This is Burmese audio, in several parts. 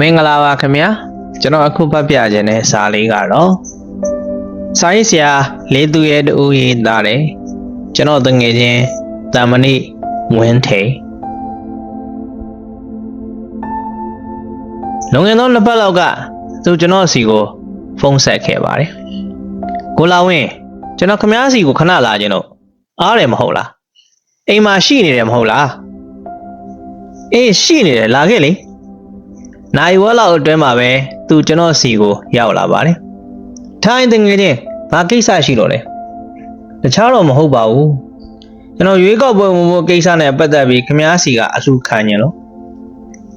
မင်္ဂလာပါခင်ဗျာကျွန်တော်အခုဖတ်ပြခြင်းတဲ့စာလေးကတော့စာရေးဆရာလေးသူရဲ့တူရေးသားတယ်ကျွန်တော်တငယ်ချင်းတာမဏိဝင်းထိန်လုံငင်သောနှစ်ပတ်လောက်ကသူကျွန်တော်စီကိုဖုန်းဆက်ခဲ့ပါတယ်ကိုလာဝင်းကျွန်တော်ခမားစီကိုခဏလာခြင်းတော့အားတယ်မဟုတ်လားအိမ်မှာရှိနေတယ်မဟုတ်လားအေးရှိနေတယ်လာခဲ့လေ နိုင်ဝက်လောက်အတွင်းမှာပဲသူကျွန်တော်စီကိုရောက်လာပါတယ်။ထိုင်းတငယ်ချင်းဘာကိစ္စရှိလို့လဲ။တခြားတော့မဟုတ်ပါဘူး။ကျွန်တော်ရွေးကောက်ပွဲဝင်ဖို့ကိစ္စနဲ့ပတ်သက်ပြီးခမားစီကအလှခံညင်လို့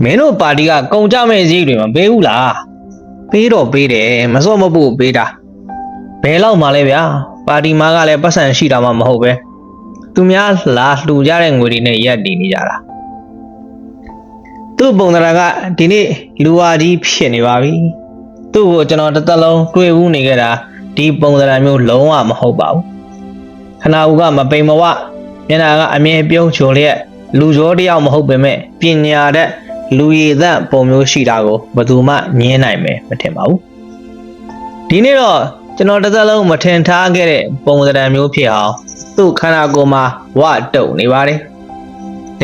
မင်းတို့ပါတီကကုန်ကြမဲ့ဈေးတွေမပေးဘူးလား။ပေးတော့ပေးတယ်မစော့မဖို့ပေးတာ။ဘယ်လောက်မှလဲဗျာ။ပါတီမားကလည်းပတ်စံရှိတာမှမဟုတ်ပဲ။သူများလာလှူကြတဲ့ငွေတွေနဲ့ရက်တည်နေကြတာ။ သူ့ပုံသဏ္ဍာန်ကဒီနေ့လူဝါကြီးဖြစ်နေပါပြီသူ့ကိုကျွန်တော်တစ်သက်လုံးတွေ့ဘူးနေခဲ့တာဒီပုံသဏ္ဍာန်မျိုးလုံးဝမဟုတ်ပါဘူးခနာဦးကမပိန်မဝမျက်နှာကအမြဲပြုံးချုံလျက်လူကြောတယောက်မဟုတ်ပေမဲ့ပညာတတ်လူရည်သန့်ပုံမျိုးရှိတာကိုဘယ်သူမှငင်းနိုင်မယ်မထင်ပါဘူးဒီနေ့တော့ကျွန်တော်တစ်သက်လုံးမထင်ထားခဲ့တဲ့ပုံသဏ္ဍာန်မျိုးဖြစ်အောင်သူ့ခန္ဓာကိုယ်မှာဝတုံနေပါတယ်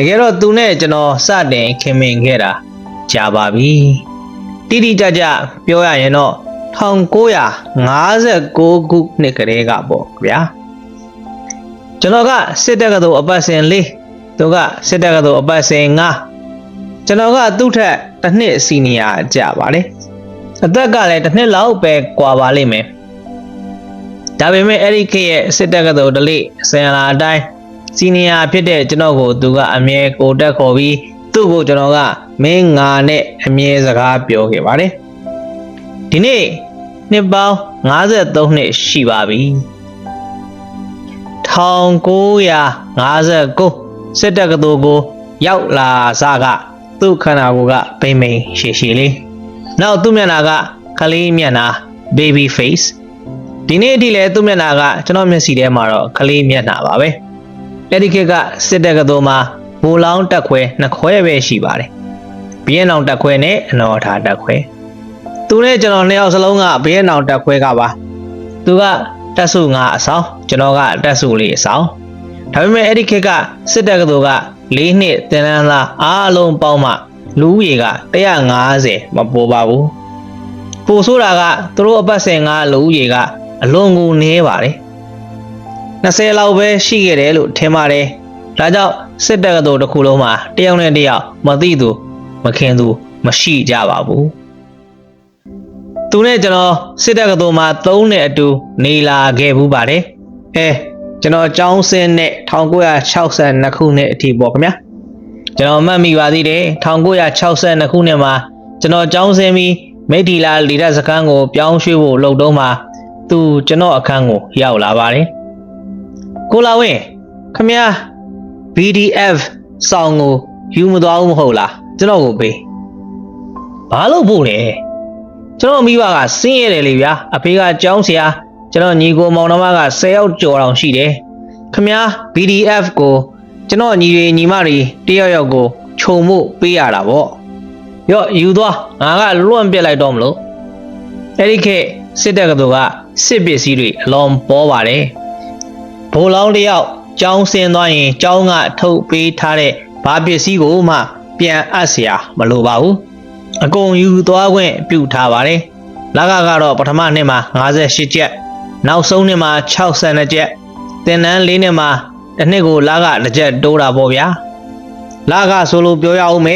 တကယ်တော့သူနဲ့ကျွန်တော်စတင်ခင်မင်ခဲ့တာကြာပါပြီတိတိကျကျပြောရရင်တော့1959ခုနှစ်ကလေးကပေါ့ဗျာကျွန်တော်ကစစ်တပ်ကတူအပတ်စဉ်၄သူကစစ်တပ်ကတူအပတ်စဉ်၅ကျွန်တော်ကသူ့ထက်တစ်နှစ်စီနီယာကြပါလေအသက်ကလည်းတစ်နှစ်လောက်ပဲကွာပါလိမ့်မယ်ဒါပေမဲ့အဲ့ဒီခေတ်ရဲ့စစ်တပ်ကတူဒလိဆင်လာအတိုင်း စီနီယာဖြစ်တဲ့ကျွန်တော်ကိုသူကအမြဲကိုတက်ခေါ်ပြီးသူ့ကိုကျွန်တော်ကမင်းငါနဲ့အမြဲစကားပြောခဲ့ပါတယ်ဒီနေ့နှစ်ပေါင်း53နှစ်ရှိပါပြီ1959စစ်တပ်ကတော်ကိုရောက်လာစားကသူ့ခန္ဓာကိုယ်ကပိမ့်ပိမ့်ရှည်ရှည်လေးနောက်သူ့မျက်နှာကကလေးမျက်နှာ baby face ဒီနေ့အထိလည်းသူ့မျက်နှာကကျွန်တော်မျက်စိထဲမှာတော့ကလေးမျက်နှာပါပဲ အဲ့ဒီခေတ်ကစစ်တပ်ကတော်မှာဘူလောင်းတက်ခွဲနှစ်ခွဲပဲရှိပါတယ်။ဘီယက်နောင်တက်ခွဲနဲ့အနော်ထားတက်ခွဲ။သူနဲ့ကျွန်တော်နှစ်ယောက်စလုံးကဘီယက်နောင်တက်ခွဲကပါ။သူကတက်စုငါအဆောင်ကျွန်တော်ကတက်စုလေးအဆောင်။ဒါပေမဲ့အဲ့ဒီခေတ်ကစစ်တပ်ကတော်က၄နှစ်တင်လန်းသားအားလုံးပေါင်းမှလူဦးရေက150မပေါ်ပါဘူး။ပိုဆိုးတာကသူတို့အပတ်စဉ်ကလူဦးရေကအလွန်ကိုနည်းပါတယ်။ 20လောက်ပဲရှိခဲ့တယ်လို့ထင်ပါတယ်။ဒါကြောင့်စစ်တပ်ကတော်တစ်ခုလုံးမှာတယောက်နဲ့တယောက်မသိသူမခင်သူမရှိကြပါဘူး။သူနဲ့ကျွန်တော်စစ်တပ်ကတော်မှာ3နှစ်အတူနေလာခဲ့ဘူးပါတယ်။အဲကျွန်တော်ចောင်းစင်းနဲ့1962ခုနှစ်အထိပေါ့ခင်ဗျာ။ကျွန်တော်မှတ်မိပါသေးတယ်1962ခုနှစ်မှာကျွန်တော်ចောင်းစင်းပြီးမိထီလာလီဒတ်စခန်းကိုပြောင်းရွှေ့ဖို့လုပ်တော့မှသူကျွန်တော်အခန်းကိုရောက်လာပါတယ်။ ကိုလာဝင်းခမရ BDF စောင်းကိုယူမသွားဘူးမဟုတ်လားကျွန်တော်ကိုပေးဘာလို့ဖို့လဲကျွန်တော်မိဘကစင်းရတယ်လေဗျာအဖေကကြောင်းဆရာကျွန်တော်ညီကိုမောင်နှမက10ယောက်ကျော်တောင်ရှိတယ်ခမရ BDF ကိုကျွန်တော်ညီတွေညီမတွေတယောက်ယောက်ကိုခြုံမှုပေးရတာပေါ့ရော့ယူသွားငါကလွန့်ပြစ်လိုက်တော့မလို့အဲ့ဒီခေတ်စစ်တပ်ကတူကစစ်ပစ္စည်းတွေအလွန်ပေါ်ပါတယ် ဘိုးလောင်းတယောက်ကြောင်းဆင်းသွားရင်ကြောင်းကထုတ်ပေးထားတဲ့ဘာပစ္စည်းကိုမှပြန်အပ်เสียမလိုပါဘူးအကုန်ယူသွားခွင့်ပြုထားပါတယ်လကကတော့ပထမနှစ်မှာ58ကျပ်နောက်ဆုံးနှစ်မှာ62ကျပ်တင်နန်း၄နှစ်မှာတစ်နှစ်ကိုလကတစ်ကျပ်တိုးတာပေါ့ဗျာလကဆိုလို့ပြောရအောင်မေ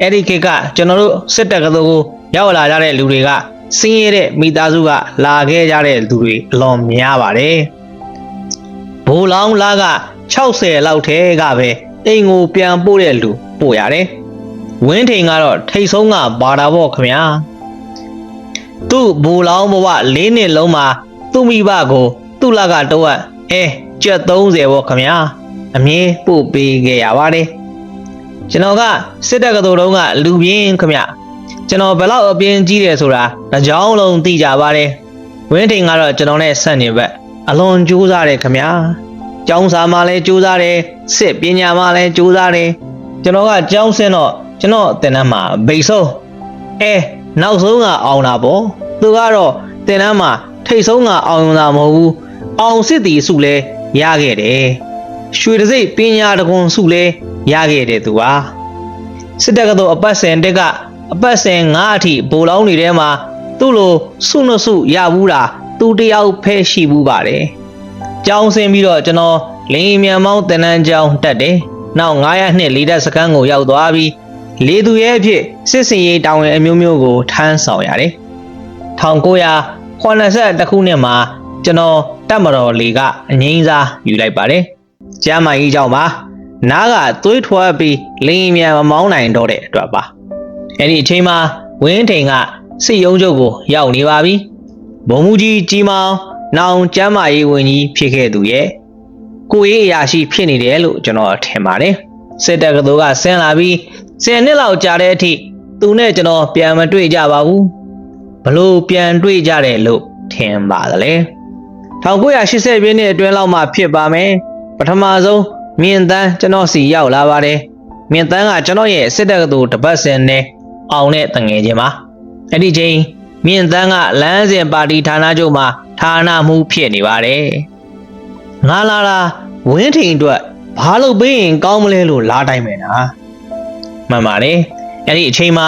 အဲ့ဒီခေတ်ကကျွန်တော်တို့စစ်တပ်ကတော်ကိုရောက်လာကြတဲ့လူတွေကစင်းရဲတဲ့မိသားစုကလာခဲ့ကြတဲ့လူတွေအလွန်များပါတယ် ဘိုးလောင်းလားက60လောက်ထဲကပဲအိမ်ကိုပြန်ပို့တဲ့လူပို့ရတယ်။ဝင်းထိန်ကတော့ထိတ်ဆုံးကဘာတာပေါ့ခမညာ။သူ့ဘိုးလောင်းဘဝ၄နှစ်လုံးမှာသူ့မိဘကိုသူ့လကတော့အဲကျက်30ပေါ့ခမညာ။အမြင်ပို့ပေးခဲ့ရပါတယ်။ကျွန်တော်ကစစ်တပ်ကတော်တုံးကလူပြင်းခမညာ။ကျွန်တော်ဘယ်လောက်အပြင်းကြီးတယ်ဆိုတာတစ်ကြောင်းလုံးသိကြပါတယ်။ဝင်းထိန်ကတော့ကျွန်တော်နဲ့ဆန့်နေဘက်အလွန်ကြိုးစားတယ်ခမညာ ကျောင်းစာမှလည်းကြိုးစားတယ်စစ်ပညာမှလည်းကြိုးစားတယ်ကျွန်တော်ကကျောင်းဆင်းတော့ကျွန်တော်တင်တန်းမှာဗိတ်ဆုံးအဲနောက်ဆုံးကအောင်တာပေါ့သူကတော့တင်တန်းမှာထိတ်ဆုံးကအောင်ရုံသာမဟုတ်ဘူးအောင်စစ်တီစုလဲရခဲ့တယ်ရွှေတစိတ်ပညာတကွန်စုလဲရခဲ့တယ်သူဟာစစ်တပ်ကတော့အပတ်စဉ်တက်ကအပတ်စဉ်9အထိဘိုးလောင်းတွေထဲမှာသူ့လိုစုနှစုရဘူးတာသူတယောက်ဖဲရှိဘူးပါတယ် ကြောင်းဆင်းပြီးတော့ကျွန်တော်လင်းမြန်မောင်းတန်တန်းကြောင်းတက်တယ်နောက်900နှစ်လေးတက်စခန်းကိုရောက်သွားပြီးလေသူရဲအဖြစ်စစ်စင်ရေးတာဝန်အမျိုးမျိုးကိုထမ်းဆောင်ရတယ်1980ခုနှစ်မှာကျွန်တော်တက်မတော်လေကအငိမ့်စားယူလိုက်ပါတယ်။ကျမ်းမာရေးကြောင့်ပါနားကသွေးထွက်ပြီးလင်းမြန်မမောင်းနိုင်တော့တဲ့အတွက်ပါ။အဲ့ဒီအချိန်မှာဝင်းထိန်ကစစ်ရုံးချုပ်ကိုရောက်နေပါပြီ။ဘုံမူကြီးကြီးမောင် နောင်ကျမ်းမာရေးဝန်ကြီးဖြစ်ခဲ့သူရဲ့ကိုရေးအရာရှိဖြစ်နေတယ်လို့ကျွန်တော်ထင်ပါတယ်။စစ်တပ်ကတော်ကဆင်းလာပြီး10နှစ်လောက်ကြာတဲ့အထိသူနဲ့ကျွန်တော်ပြန်မတွေ့ကြပါဘူးဘလို့ပြန်တွေ့ကြတယ်လို့ထင်ပါသလဲ1980ပြည့်နှစ်အတွင်းလောက်မှဖြစ်ပါမယ်ပထမဆုံးမြင့်တန်းကျွန်တော်စီရောက်လာပါတယ်မြင့်တန်းကကျွန်တော်ရဲ့စစ်တပ်ကတူတပတ်စင်နဲ့အောင်တဲ့တငယ်ချင်းပါအဲ့ဒီချိန် မြင့်တန်းကလမ်းစဉ်ပါတီဌာနချုပ်မှာဌာနမှုဖြစ်နေပါတယ်ငါလာတာဝင်းထိန်အတွက်ဘာလို့ပေးရင်ကောင်းမလဲလို့လာတိုင်းမယ်နာမှန်ပါတယ်အဲ့ဒီအချိန်မှာ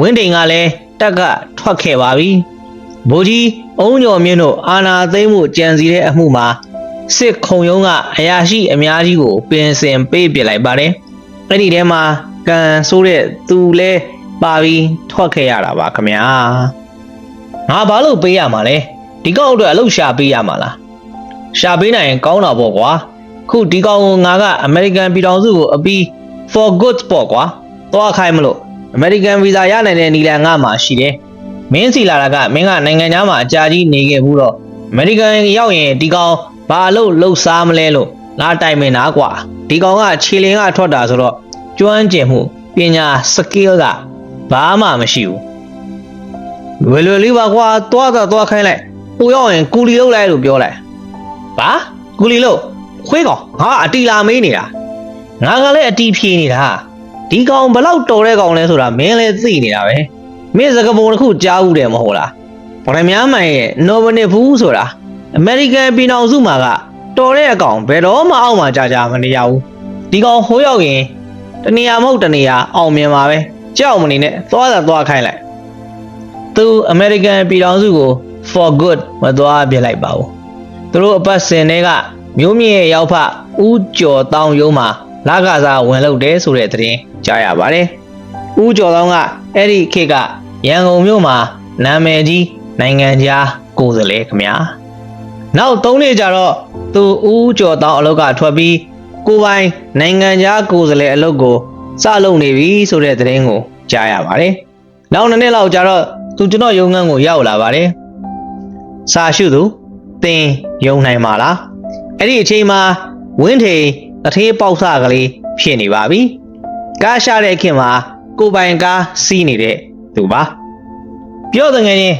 ဝင်းထိန်ကလည်းတက်ကထွက်ခဲ့ပါပြီဘိုးကြီးအုံကျော်မြင့်တို့အာနာသိမ့်မှုကြံစီတဲ့အမှုမှာစစ်ခုံရုံးကအရာရှိအများကြီးကိုပင်စင်ပေးပြလိုက်ပါတယ်အဲ့ဒီထဲမှာကန်ဆိုးတဲ့သူလဲပါပြီးထွက်ခဲ့ရတာပါခမညာ ငါဘာလို့ပေးရမှာလဲဒီကောင်အတွက်အလုပ်ရှာပေးရမှာလားရှာပေးနိုင်ရင်ကောင်းတာပေါ့ကွာခုဒီကောင်ကိုငါကအမေရိကန်ပြည်ထောင်စုကိုအပြီး for good ပေါ့ကွာသွားခိုင်းမလို့အမေရိကန်ဗီဇာရနိုင်တဲ့နီလန်ငါမှရှိတယ်မင်းစီလာတာကမင်းကနိုင်ငံသားမှာအကြာကြီးနေခဲ့ဘူးတော့အမေရိကန်ရောက်ရင်ဒီကောင်ဘာလို့လှုပ်စားမလဲလို့ငါတိုင်မင်တာကွာဒီကောင်ကခြေလင်းကထွက်တာဆိုတော့ကျွမ်းကျင်မှုပညာ skill ကဘာမှမရှိဘူး လွယ်လွယ်လေးပါကွာသွားတော့သွားခိုင်းလိုက်ဟိုရောက်ရင်ကူလီလုပ်လိုက်လို့ပြောလိုက်ဘာကူလီလုပ်ခွေးကောင်ငါအတီလာမေးနေတာငါကလည်းအတီဖြေနေတာဒီကောင်ဘလောက်တော်တဲ့ကောင်လဲဆိုတာမင်းလည်းသိနေတာပဲမင်းစကပုံတစ်ခုကြားဦးတယ်မဟုတ်လားဗရမ ्या မိုင်ရဲ့ nominate ဘူးဆိုတာအမေရိကန်ပြည်ထောင်စုမှာကတော်တဲ့အကောင်ဘယ်တော့မှအောက်မှာကြာကြာမနေရဘူးဒီကောင်ဟိုးရောက်ရင်တနေရာမဟုတ်တနေရာအောင်မြင်ပါပဲကြောက်မနေနဲ့သွားတာသွားခိုင်းလိုက် သူအမေရိကန်ပြည်ထောင်စုကို for good မသွားပြလိုက်ပါဘူးသူတို့အပတ်စဉ်တွေကမျိုးမြင့်ရဲ့ရောက်ဖဦးကျော်တောင်းရုံးမှာလကစားဝင်လုပ်တယ်ဆိုတဲ့သတင်းကြားရပါတယ်ဦးကျော်တောင်းကအဲ့ဒီခေတ်ကရန်ကုန်မြို့မှာနာမည်ကြီးနိုင်ငံခြားကိုယ်စားလှယ်ခင်ဗျာနောက်၃နှစ်ကြာတော့သူဦးကျော်တောင်းအလုပ်ကထွက်ပြီးကိုယ်ပိုင်နိုင်ငံခြားကိုယ်စားလှယ်အလုပ်ကိုစလုပ်နေပြီဆိုတဲ့သတင်းကိုကြားရပါတယ်နောက်နှစ်နှစ်လောက်ကြာတော့ သူကျွန်တော်ရုံးခန်းကိုရောက်လာပါတယ်စာရှုသူသင်ယုံနိုင်ပါလားအဲ့ဒီအချိန်မှာဝင်းထိန်အထေးပေါက်စကလေးဖြစ်နေပါပြီကားရှာတဲ့ခင်မှာကိုပိုင်ကားစီးနေတဲ့သူပါပြောတဲ့ငယ်ချင်း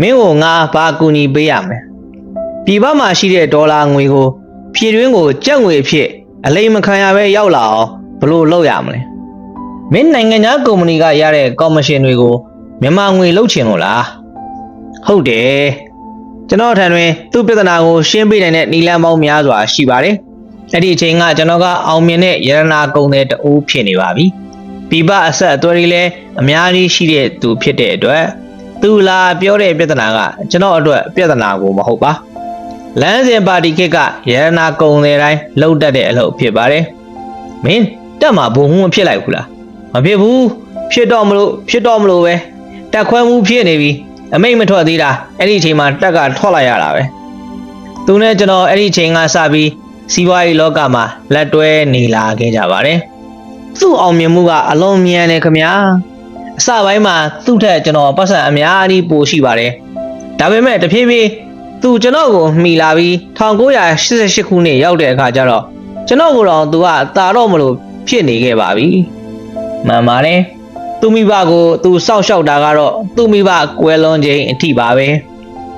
မင်းကိုငါဘာကူညီပေးရမလဲပြည်ပမှာရှိတဲ့ဒေါ်လာငွေကိုဖြည့်တွင်းကိုကြက်ငွေအဖြစ်အလိမ်မခံရပဲရောက်လာအောင်ဘလို့လုပ်ရမလဲမင်းနိုင်ငံခြားကုမ္ပဏီကရတဲ့ကော်မရှင်တွေကို မြန်မာငွေလုပ်ချင်လို့လားဟုတ်တယ်ကျွန်တော်ထံတွင်သူ့ပြဿနာကိုရှင်းပြနိုင်တဲ့နီလန်ပေါင်းများစွာရှိပါတယ်အဲ့ဒီအချိန်ကကျွန်တော်ကအောင်မြင်တဲ့ရတနာကုံတဲ့တအိုးဖြစ်နေပါပြီပြပအဆက်အသွယ်တွေလည်းအများကြီးရှိတဲ့သူဖြစ်တဲ့အတွက်သူလာပြောတဲ့ပြဿနာကကျွန်တော်အတွက်ပြဿနာကိုမဟုတ်ပါလမ်းစဉ်ပါတီခေတ်ကရတနာကုံတဲ့တိုင်းလှုပ်တတ်တဲ့အလုပ်ဖြစ်ပါတယ်မင်းတက်မှာဘုံဟုမဖြစ်လိုက်ဘူးလားမဖြစ်ဘူးဖြစ်တော့မလို့ဖြစ်တော့မလို့ပဲ တက်ခွဲမှုဖြစ်နေပြီအမိတ်မထွက်သေးတာအဲ့ဒီအချိန်မှာတက်ကထွက်လာရတာပဲသူနဲ့ကျွန်တော်အဲ့ဒီအချိန်ကစပြီးစီးပွားရေးလောကမှာလက်တွဲနေလာခဲ့ကြပါတယ်သူ့အောင်မြင်မှုကအလွန်မြန်တယ်ခင်ဗျာအစပိုင်းမှာသူ့ထက်ကျွန်တော်ပတ်စံအများကြီးပိုရှိပါတယ်ဒါပေမဲ့တဖြည်းဖြည်းသူကျွန်တော်ကိုမှီလာပြီး1988ခုနှစ်ရောက်တဲ့အခါကျတော့ကျွန်တော်ကိုတော့သူကတာတော့မလို့ဖြစ်နေခဲ့ပါပြီမှန်ပါတယ် သူမိဘကိုသူစောက်ရှောက်တာကတော့သူမိဘကွယ်လွန်ခြင်းအထိပါပဲ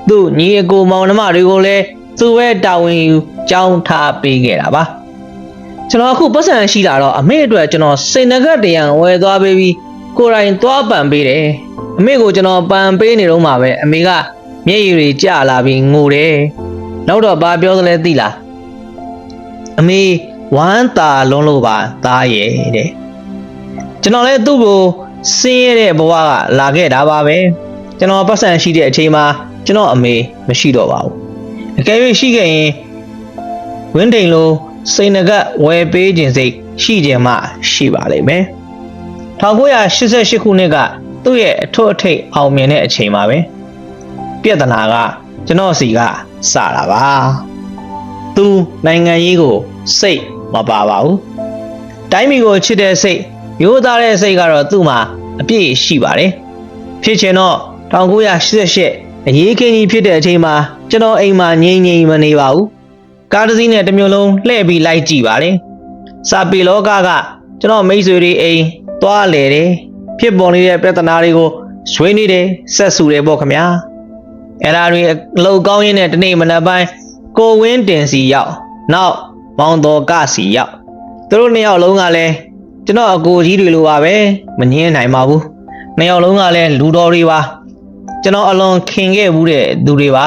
သူညီအကိုမောင်နှမတွေကိုလည်းသူပဲတာဝန်ယူကြောင်းထားပေးခဲ့တာပါကျွန်တော်အခုပတ်စံရှိတာတော့အမေအတွက်ကျွန်တော်စိတ်ငကတ်တရံဝယ်သွားပေးပြီးကိုယ်တိုင်သွားပန်ပေးတယ်အမေကိုကျွန်တော်ပန်ပေးနေတော့မှပဲအမေကမျက်ရည်တွေကျလာပြီးငိုတယ်နောက်တော့ဘာပြောသလဲသိလားအမေဝမ်းသာလုံးလို့ပါသားရဲ့တဲ့ကျွန်တော်လည်းသူ့ကို ဆင်းရဲတဲ့ဘဝကလာခဲ့တာပါပဲကျွန်တော်ပတ်စံရှိတဲ့အချိန်မှာကျွန်တော်အမေမရှိတော့ပါဘူးအကယ်၍ရှိခဲ့ရင်ဝင်းတိန်လိုစိန်ငကဝယ်ပေးခြင်းစိတ်ရှိခြင်းမှရှိပါလိမ့်မယ်1988ခုနှစ်ကသူ့ရဲ့အထွတ်အထိပ်အောင်မြင်တဲ့အချိန်မှာပဲပြဿနာကကျွန်တော်စီကစတာပါသူနိုင်ငံရေးကိုစိတ်မပါပါဘူးတိုင်းပြည်ကိုချစ်တဲ့စိတ် ရိုးသားတဲ့စိတ်ကတော့သူ့မှာအပြည့်ရှိပါတယ်ဖြစ်ချင်တော့1988အရေးခင်းကြီးဖြစ်တဲ့အချိန်မှာကျွန်တော်အိမ်မှာငြိမ်ငြိမ်မနေပါဘူးကားတစ်စီးနဲ့တစ်မျိုးလုံးလှည့်ပြီးလိုက်ကြည့်ပါတယ်စာပေလောကကကျွန်တော်မိတ်ဆွေတွေအိမ်သွားလေတယ်ဖြစ်ပေါ်နေတဲ့ပြဿနာတွေကိုဆွေးနွေးတယ်ဆက်ဆူတယ်ပေါ့ခမညာအဲ့ဒါတွေအလောက်ကောင်းရင်းနဲ့တနေ့မနက်ပိုင်းကိုဝင်းတင်စီရောက်နောက်မောင်တော်ကစီရောက်သူတို့နှစ်ယောက်လုံးကလည်း ကျွန်တော်အကိုကြီးတွေလိုပါပဲမငင်းနိုင်ပါဘူးနှစ်ယောက်လုံးကလည်းလူတော်တွေပါကျွန်တော်အလွန်ခင်ခဲ့မှုတဲ့သူတွေပါ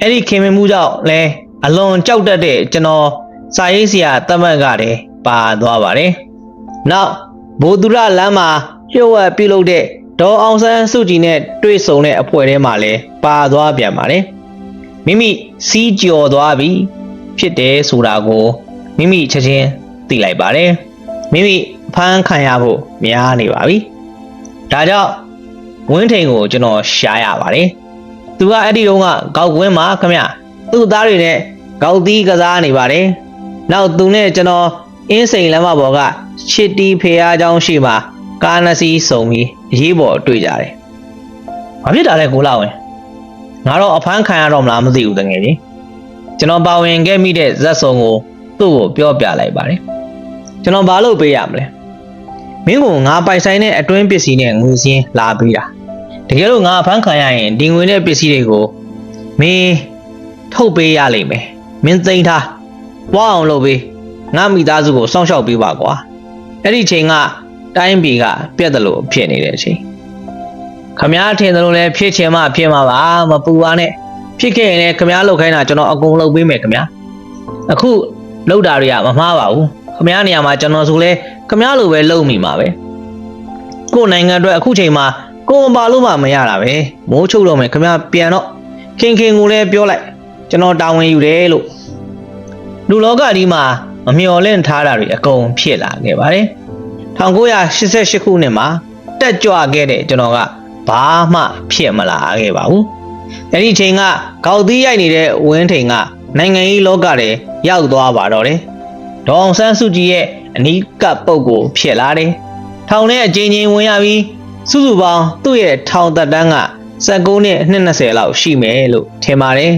အဲ့ဒီခင်မင်မှုကြောင့်လဲအလွန်ကြောက်တတ်တဲ့ကျွန်တော်စာရေးဆရာတမတ်ကတည်းပါသွားပါတယ်နောက်ဘိုလ်သူရလမ်းမှာလျှို့ဝှက်ပြုလုပ်တဲ့ဒေါ်အောင်ဆန်းစုကြည်နဲ့တွေ့ဆုံတဲ့အဖွဲ့ထဲမှာလည်းပါသွားပြန်ပါတယ်မိမိစီးကြော်သွားပြီဖြစ်တယ်ဆိုတာကိုမိမိချက်ချင်းသိလိုက်ပါတယ်မိမိ ဖမ်းခံရဖို့များနေပါပြီဒါကြောင့်ဝင်းထိန်ကိုကျွန်တော်ရှားရပါတယ်သူကအဲ့ဒီတုန်းကကောက်ကွင်းမှာခမသူ့သားတွေနဲ့ကောက်သီးကစားနေပါတယ်နောက်သူနဲ့ကျွန်တော်အင်းစိန်လမ်းမပေါ်ကချစ်တီဖေအားเจ้าရှိမှာကားနှစ်စီးစုံပြီးအရေးပေါ်တွေ့ကြတယ်။ဘာဖြစ်တာလဲကိုလာဝင်။ငါတော့အဖမ်းခံရတော့မလားမသိဘူးတကယ်ကြီး။ကျွန်တော်ပါဝင်ခဲ့မိတဲ့ဇက်စုံကိုသူ့ကိုပြောပြလိုက်ပါတယ်။ကျွန်တော်ဘာလို့ပေးရမလဲ။ မင်းကငါပိုက်ဆိုင်တဲ့အတွင်းပစ္စည်းနဲ့ငွေစင်းလာပေးတာ။တကယ်လို့ငါအဖမ်းခံရရင်ဒီငွေနဲ့ပစ္စည်းတွေကိုမင်းထုတ်ပေးရလိမ့်မယ်။မင်းသိမ်းထား။ဝါအောင်လုပ်ပေး။ငါမိသားစုကိုစောင့်ရှောက်ပေးပါကွာ။အဲ့ဒီချိန်ကတိုင်းပြည်ကပြက်တယ်လို့ဖြစ်နေတဲ့အချိန်ခမားထင်တယ်လို့လည်းဖြစ်ချင်မှဖြစ်မှာပါမပူပါနဲ့ဖြစ်ခဲ့ရင်လည်းခမားလောက်ခိုင်းတာကျွန်တော်အကုန်လုပ်ပေးမယ်ခမားအခုလောက်တာတွေကမမှားပါဘူးခမားနေရာမှာကျွန်တော်ဆိုလဲ ခမားလိုပဲလုပ်မိမှာပဲကိုယ်နိုင်ငံအတွက်အခုချိန်မှာကိုယ်မပါလို့မှမရတာပဲမိုးချုပ်တော့မယ်ခမားပြန်တော့ခင်ခင်ကိုလည်းပြောလိုက်ကျွန်တော်တာဝန်ယူတယ်လို့လူလောကဒီမှာမမျော်လင့်ထားတာတွေအကုန်ဖြစ်လာခဲ့ပါတယ်1988ခုနှစ်မှာတက်ကြွခဲ့တဲ့ကျွန်တော်ကဘာမှဖြစ်မလာခဲ့ပါဘူး။အဲ့ဒီချိန်ကကောက်သီးရိုက်နေတဲ့ဝင်းထိန်ကနိုင်ငံရေးလောကထဲရောက်သွားပါတော့တယ်။ဒေါအောင်ဆန်းစုကြည်ရဲ့ အနီးကပ်ပုတ်ကိုဖြစ်လာတယ်။ထောင်ထဲအကြိမ်ကြိမ်ဝင်ရပြီးစုစုပေါင်းသူ့ရဲ့ထောင်သက်တမ်းက19နှစ်20လောက်ရှိမယ်လို့ထင်ပါတယ်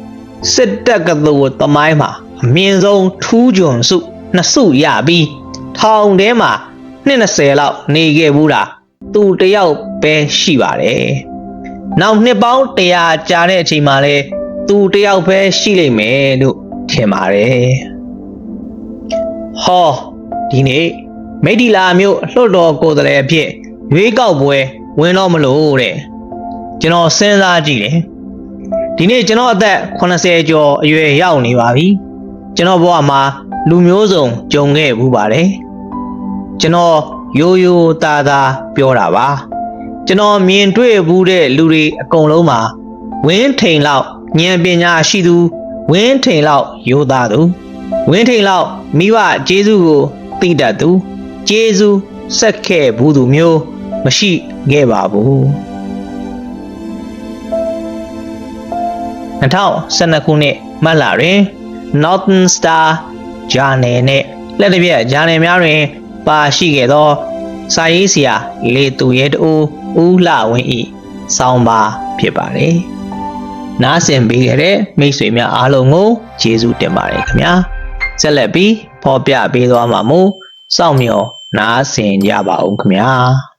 ။စစ်တပ်ကသူတမိုင်းမှာအမြင့်ဆုံးထူးချွန်စုနှစ်စုရပြီးထောင်ထဲမှာနှစ်20လောက်နေခဲ့ဘူးတာသူတယောက်ပဲရှိပါတယ်။နောက်နှစ်ပေါင်း100ကြာတဲ့အချိန်မှာလဲသူတယောက်ပဲရှိလိမ့်မယ်လို့ထင်ပါတယ်။ဟော ဒီနေ့မိတ်ဒီလာမျိုးလှုပ်တော်ကိုယ်စားလှယ်အဖြစ်ရွေးကောက်ပွဲဝင်တော့မလို့တဲ့ကျွန်တော်စဉ်းစားကြည့်တယ်ဒီနေ့ကျွန်တော်အသက်80ကျော်အရွယ်ရောက်နေပါပြီကျွန်တော်ဘဝမှာလူမျိုးစုံကြုံခဲ့ဘူးပါတယ်ကျွန်တော်ရိုးရိုးသားသားပြောတာပါကျွန်တော်မြင်တွေ့ဘူးတဲ့လူတွေအကုန်လုံးမှာဝင်းထိန်လောက်ဉာဏ်ပညာရှိသူဝင်းထိန်လောက်ရိုးသားသူဝင်းထိန်လောက်မိဘကျေးဇူးကို သိတတ်သူကျေးဇူးဆက်ခဲ့ဘူးသူမျိုးမရှိခဲ့ပါဘူး2012ခုနှစ်မတ်လတွင် Northern Star Journal နဲ့လက်တစ်ပြက် Journal များတွင် ပါရှိခဲ့သောစာရေးဆရာလေသူရဲတူဦးလှဝင်းဤဆောင်းပါဖြစ်ပါတယ်။နားဆင်ပေးခဲ့တဲ့မိတ်ဆွေများအားလုံးကိုကျေးဇူးတင်ပါတယ်ခင်ဗျာ။ဆက်လက်ပြီး ဖော်ပြပေးသွားမှာမို့စောင့်မျှော်နားဆင်ကြပါဦးခင်ဗျာ။